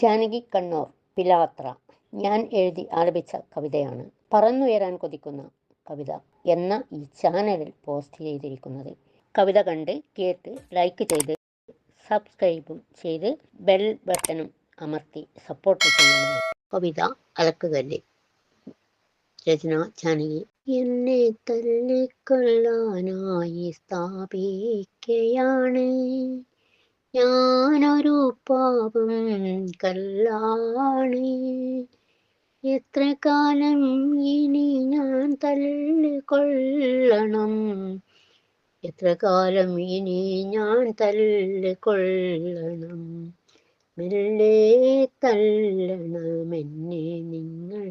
ജാനകി കണ്ണൂർ പിലാത്ര. ഞാൻ എഴുതി ആലപിച്ച കവിതയാണ്. പറന്നുയരാൻ കൊതിക്കുന്ന കവിത എന്ന ഈ ചാനലിൽ പോസ്റ്റ് ചെയ്തിരിക്കുന്നത്. കവിത കണ്ട് കേട്ട് ലൈക്ക് ചെയ്ത് സബ്സ്ക്രൈബും ചെയ്ത് ബെൽ ബട്ടണും അമർത്തി സപ്പോർട്ട് ചെയ്യുന്നു കവിത അലക്കുകല്ല്? രചന ജാനകി. എന്നെ തല്ലിക്കൊള്ളാനായി സ്ഥാപിക്കയാണ് ഞാനൊരു പാപം കല്ലാണ്. എത്ര കാലം ഇനി ഞാൻ തല്ലിക്കൊള്ളണം എത്ര കാലം ഇനി ഞാൻ തല്ലിക്കൊള്ളണം മെല്ലെ തള്ളണമെന്നെ നിങ്ങൾ.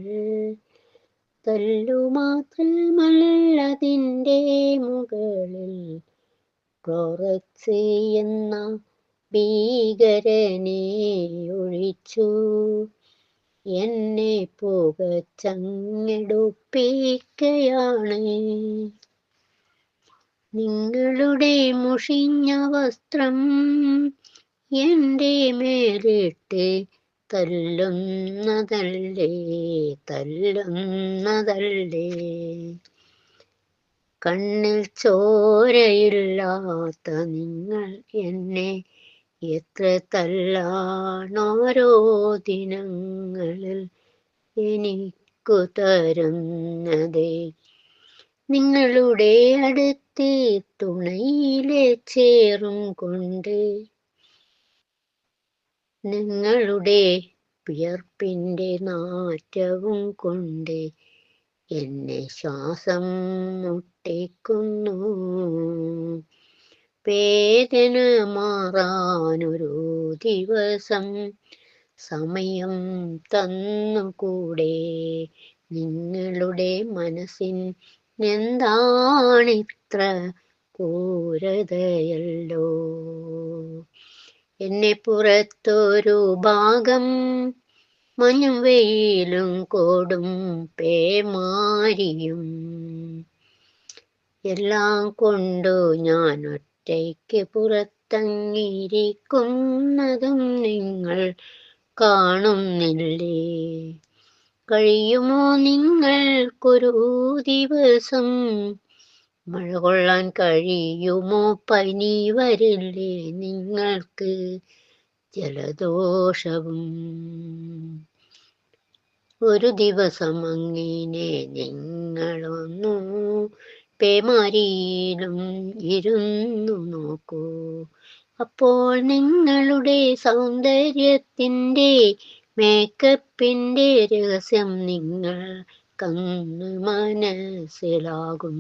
തല്ലു മാത്രമല്ലതിന്റെ മുകളിൽ ക്ലോറക്സ് എന്ന ഭീകരനെ ഒഴിച്ചു. എന്നെ പുകച്ചങ്ങെടുപ്പിക്കയാണ് നിങ്ങളുടെ മുഷിഞ്ഞ വസ്ത്രം എന്റെ മേലിട്ട് തല്ലുന്നതല്ലേ തല്ലുന്നതല്ലേ? കണ്ണിൽ ചോരയില്ലാത്ത നിങ്ങൾ എന്നെ എത്ര തല്ലാണോരോ ദിനങ്ങളിൽ എനിക്കു തരുന്നതേ. നിങ്ങളുടെ അടുത്തെ തുണയിലെ ചേറും കൊണ്ട് നിങ്ങളുടെ വിയർപ്പിന്റെ നാറ്റവും കൊണ്ട് എന്നെ ശ്വാസം മുട്ടിക്കുന്നു. വേദന മാറാനൊരു ദിവസം സമയം തന്നുകൂടെ നിങ്ങളുടെ മനസ്സിൻ എന്താണിത്ര ക്രൂരതയല്ലോ? എന്നെ പുറത്തൊരു ഭാഗം മഞ്ഞും വെയിലും കോടും പേമാരിയും എല്ലാം കൊണ്ടു ഞാൻ ഒറ്റയ്ക്ക് പുറത്തങ്ങിയിരിക്കുന്നതും നിങ്ങൾ കാണുന്നില്ലേ? കഴിയുമോ നിങ്ങൾക്കൊരു ദിവസം? മഴ കൊള്ളാൻ കഴിയുമോ? പനി വരില്ലേ നിങ്ങൾക്ക്? ജലദോഷവും. ഒരു ദിവസം അങ്ങനെ നിങ്ങളൊന്നു പേമാരിയിലും ഇരുന്നു നോക്കൂ. അപ്പോൾ നിങ്ങളുടെ സൗന്ദര്യത്തിന്റെ മേക്കപ്പിന്റെ രഹസ്യം നിങ്ങൾ കന്ന് മനസ്സിലാകും.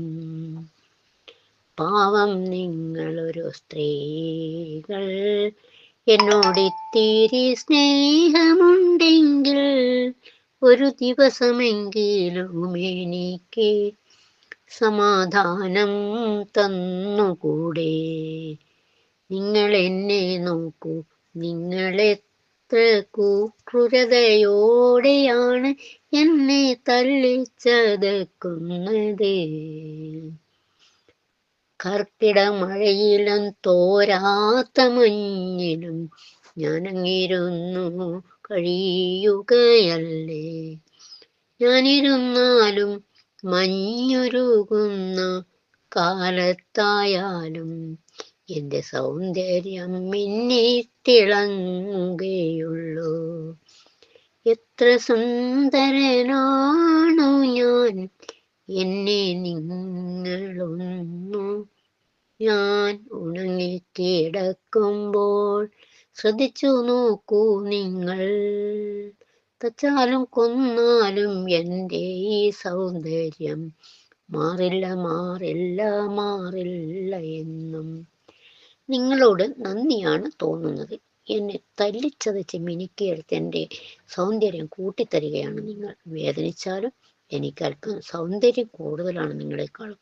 പാവം നിങ്ങളൊരു സ്ത്രീകൾ. എന്നോട് ഇത്തിരി സ്നേഹമുണ്ടെങ്കിൽ ഒരു ദിവസമെങ്കിലും എനിക്ക് സമാധാനം തന്നുകൂടെ? നിങ്ങൾ എന്നെ നോക്കൂ നിങ്ങളെത്ര ക്രൂരതയോടെയാണ് എന്നെ തല്ലിച്ചതക്കുന്നത്. കർക്കിട മഴയിലും തോരാത്ത മഞ്ഞിലും ഞാനങ്ങിരുന്നു കഴിയുകയല്ലേ? ഞാനിരുന്നാലും മഞ്ഞുരുകുന്ന കാലത്തായാലും എന്റെ സൗന്ദര്യം മിന്നി തിളങ്ങുകയുള്ളൂ. എത്ര സുന്ദരനാണു ഞാൻ എന്നെ നിങ്ങളൊന്നു ഞാൻ ഉണങ്ങിക്കിടക്കുമ്പോൾ ശ്രദ്ധിച്ചു നോക്കൂ നിങ്ങൾ. തച്ചാലും കൊന്നാലും എന്റെ ഈ സൗന്ദര്യം മാറില്ല മാറില്ല മാറില്ല എന്നും. നിങ്ങളോട് നന്ദിയാണ് തോന്നുന്നത്. എന്നെ തല്ലിച്ചതച്ച് മിനുക്കിയെടുത്ത് എന്റെ സൗന്ദര്യം കൂട്ടിത്തരികയാണ് നിങ്ങൾ. വേദനിച്ചാലും എനിക്കൽപ്പം സൗന്ദര്യം കൂടുതലാണ് നിങ്ങളെക്കാളും.